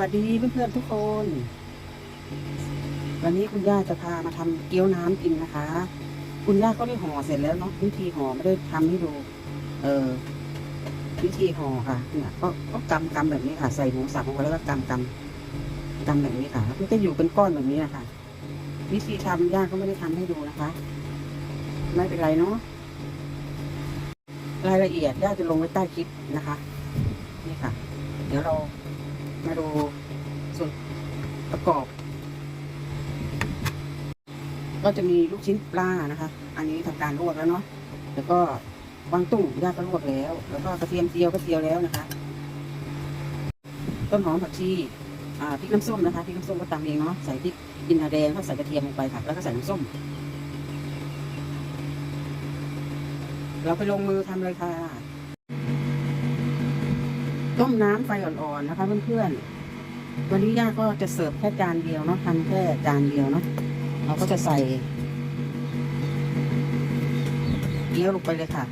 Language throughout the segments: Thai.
วัสดีเพื่อนๆทุกคน วันนี้คุณย่าจะพามาทำเกี๊ยวน้ำกินนะคะ คุณย่าก็ได้ห่อเสร็จแล้วเนาะวิธีห่อไม่ได้ทำให้ดู เออวิธีห่อค่ะเนี่ยก็ก็กำกำแบบนี้ค่ะ ใส่หมูสับลงไปแล้วก็กำกำกำแบบนี้ค่ะมันจะอยู่เป็นก้อนแบบนี้นะคะวิธีทำย่าก็ไม่ได้ทำให้ดูนะคะ ไม่เป็นไรเนาะรายละเอียดย่าจะลงไว้ใต้คลิปนะคะ นี่ค่ะ เดี๋ยวเรา มาดูส่วนประกอบ ก็จะมีลูกชิ้นปลานะคะ อันนี้ทำการลวกแล้วเนาะแล้วก็วางตุ้งย่าก็ลวกแล้ว แล้วก็กระเทียมเจียวก็เจียวแล้วนะคะ ต้นหอมผักชีอ่าพริกน้ำส้มนะคะพริกน้ำส้มก็ตำเองเนาะใส่พริกกินนาแดงก็ใส่กระเทียมลงไปค่ะแล้วก็ใส่น้ำส้ม เราไปลงมือทำเลยค่ะ ต้มน้ำไฟอ่อนๆนะคะเพื่อนๆวันนี้ย่าก็จะเสิร์ฟแค่จานเดียวเนาะทำแค่จานเดียวเนาะเราก็จะใส่เกี๊ยวลงไปเลยค่ะ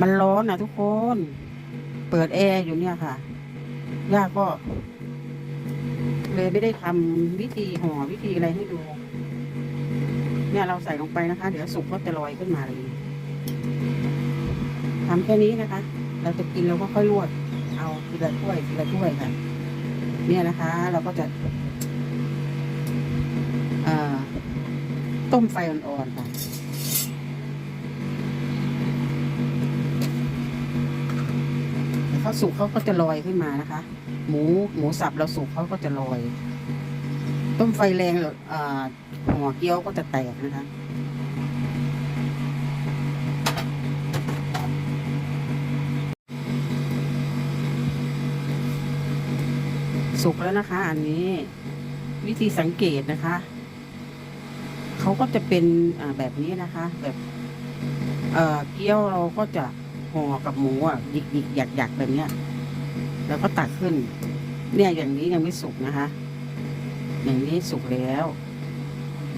มันร้อนนะทุกคน เปิดแอร์อยู่เนี่ยค่ะย่าก็ เลยไม่ได้ทำวิธีห่อวิธีอะไรให้ดู เนี่ยเราใส่ลงไปนะคะ เดี๋ยวสุกก็จะลอยขึ้นมาเลยทำแค่นี้นะคะ เราจะกินเราก็ค่อยลวกเอาทีละถ้วยทีละถ้วยค่ะ เนี่ยนะคะ เราก็จะต้มไฟอ่อนๆค่ะเขาสุกเขาก็จะลอยขึ้นมานะคะ หมูหมูสับเราสุกเขาก็จะลอย ต้มไฟแรงเอ่อหัวเกี๊ยวก็จะแตกนะคะสุกแล้วนะคะ อันนี้วิธีสังเกตนะคะเขาก็จะเป็นแบบนี้นะคะ แบบเเกี๊ยวเราก็จะห่อกับหมูอะหยิกหยิกหยักหยักแบบเนี้ย แล้วก็ตักขึ้น เนี่ยอย่างนี้ยังไม่สุกนะคะ อย่างนี้สุกแล้ว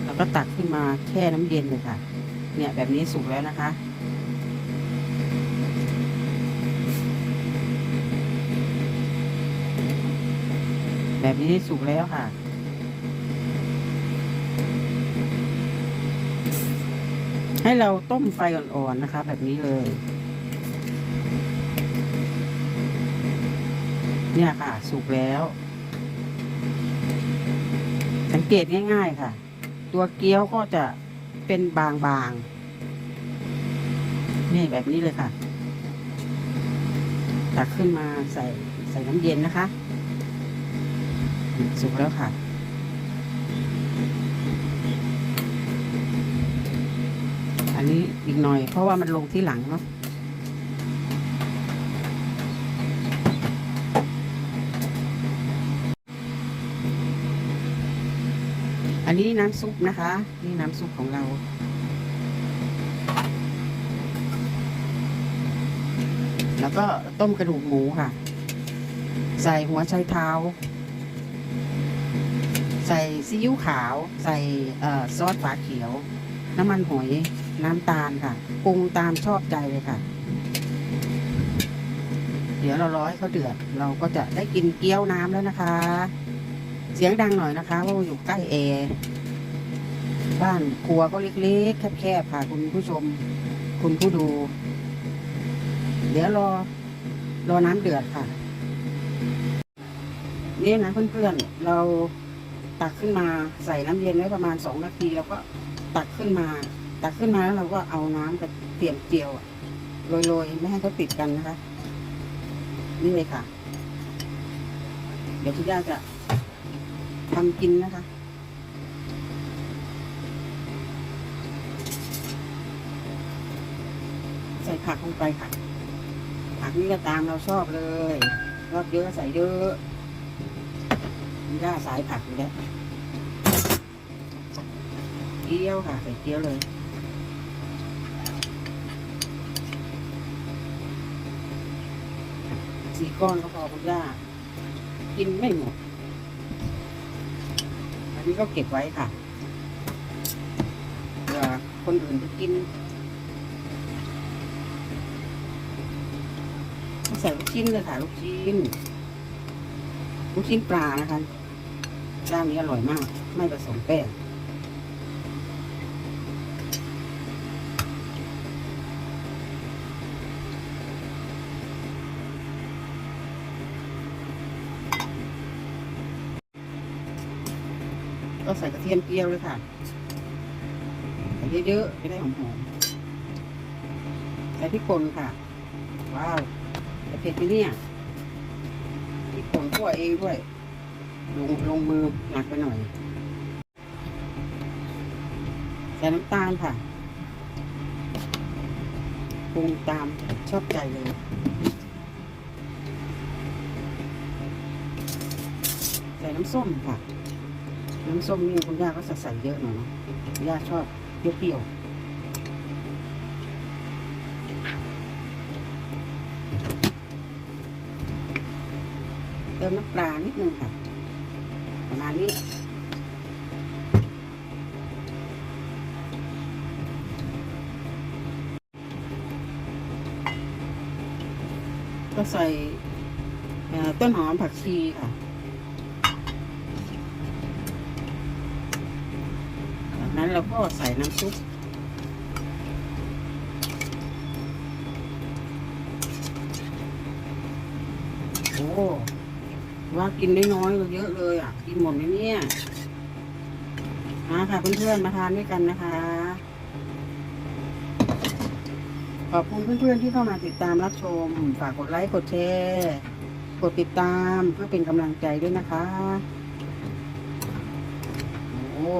แล้วก็ตักขึ้นมาแช่น้ำเย็นเลยค่ะ เนี่ยแบบนี้สุกแล้วนะคะ แบบนี้สุกแล้วค่ะให้เราต้มไฟอ่อนๆนะคะ แบบนี้เลย เนี่ยค่ะ สุกแล้ว เกตง่ายๆค่ะ ตัวเกี๊ยวก็จะเป็นบางๆ นี่แบบนี้เลยค่ะ ตักขึ้นมาใส่ใส่น้ำเย็นนะคะ สุกแล้วค่ะอันนี้อีกหน่อยเพราะว่ามันลงที่หลังเนาะ นนี้น้ำซุปนะคะ นี่น้ำซุปของเรา แล้วก็ต้มกระดูกหมูค่ะ ใส่หัวไชเท้า ใส่ซีอิ๊วขาว ใส่ซอสฝาเขียว น้ำมันหอย น้ำตาลค่ะ ปรุงตามชอบใจเลยค่ะ เดี๋ยวเราร้อให้เขาเดือด เราก็จะได้กินเกี๊ยวน้ำแล้วนะคะ เสียงดังหน่อยนะคะเพราะว่าอยู่ใกล้แอร์บ้านครัวก็เล็กๆแคบๆค่ะคุณผู้ชม คุณผู้ดู เดี๋ยวรอ รอน้ำเดือดค่ะ นี่นะเพื่อนๆ เราตักขึ้นมาใส่น้ำเย็นไว้ประมาณสองนาทีแล้วก็ตักขึ้นมา ตักขึ้นมาแล้วเราก็เอาน้ำกับเตียมเจียวอะโรยๆ ไม่ให้เขาติดกันนะคะ นี่เลยค่ะ เดี๋ยวคุณย่าจะ ทำกินนะคะ ใส่ผักลงไปค่ะ ผักนี่ก็ตามเราชอบเลยชอบเยอะใส่เยอะคุณย่าสายผักอยู่แล้วเกี๊ยวค่ะ ใส่เกี๊ยวเลยสี่ก้อนก็พอคุณย่า กินไม่หมด นี้ก็เก็บไว้ค่ะเผื่อคนอื่นจะกินใส่ลูกชิ้นเลยค่ะลูกชิ้น ลูกชิ้นปลานะคะจ้านนี้อร่อยมาก ไม่ผสมแป้ง ก็ใส่กระเทียมเจียวเลยค่ะใส่เยอะๆจะได้หอมๆใส่พริกป่นค่ะ ว้าวจะเผ็ดไหมเนี่ยพริกป่นคั่วเองด้วย ลงลงมือหนักไปหน่อยใส่น้ำตาลค่ะปรุงตามชอบใจเลยใส่น้ำส้มค่ะ น้ำส้มนี่คุณย่าก็จะใส่เยอะหน่อยนะย่าชอบเปรี้ยวๆเติมน้ำปลานิดนึงค่ะประมาณนี้ก็ใส่ต้นหอมผักชีค่ะ จาก นั้นเราก็ใส่น้ำซุปโอ้ว่ากินได้น้อยกว่าเยอะเลยอะ กินหมดไหมเนี่ยมาค่ะเพื่อนๆมาทานด้วยกันนะคะ ขอบคุณเพื่อนๆที่เข้ามาติดตามรับชม ฝากกดไลค์กดแชร์กดติดตามเพื่อเป็นกำลังใจด้วยนะคะ โอ้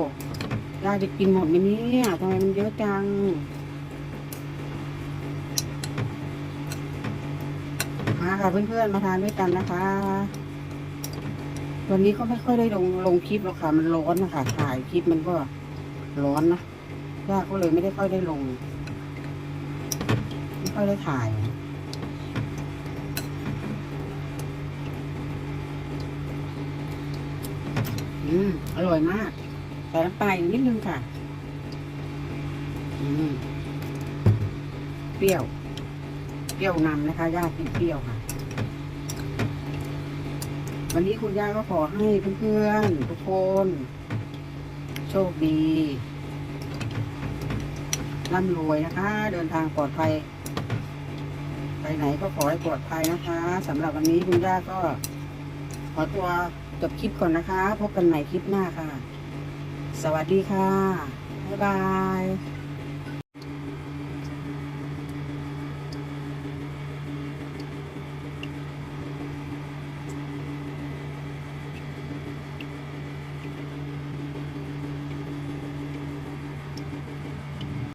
ยายจะกินหมดไหมเนี่ยทำไมมันเยอะจัง มาค่ะเพื่อนๆ มาทานด้วยกันนะคะ วันนี้ก็ไม่ค่อยได้ลงลงคลิปหรอกค่ะ มันร้อนนะคะถ่ายคลิปมันก็ร้อนนะย่าก็เลยไม่ได้ค่อยได้ลง ไม่ค่อยได้ถ่ายอืมอร่อยมาก ส่น้ำปลาอีกนิดนึงค่ะอืมเปรี้ยว เปรี้ยวนำนะคะย่ากินเปรี้ยวค่ะ วันนี้คุณย่าก็ขอให้เพื่อนๆทุกคน โชคดีร่ำรวยนะคะ เดินทางปลอดภัย ไปไหนก็ขอให้ปลอดภัยนะคะสำหรับวันนี้คุณย่าก็ขอตัวจบคลิปก่อนนะคะ พบกันใหม่คลิปหน้าค่ะ สวัสดีค่ะ บ๊ายบาย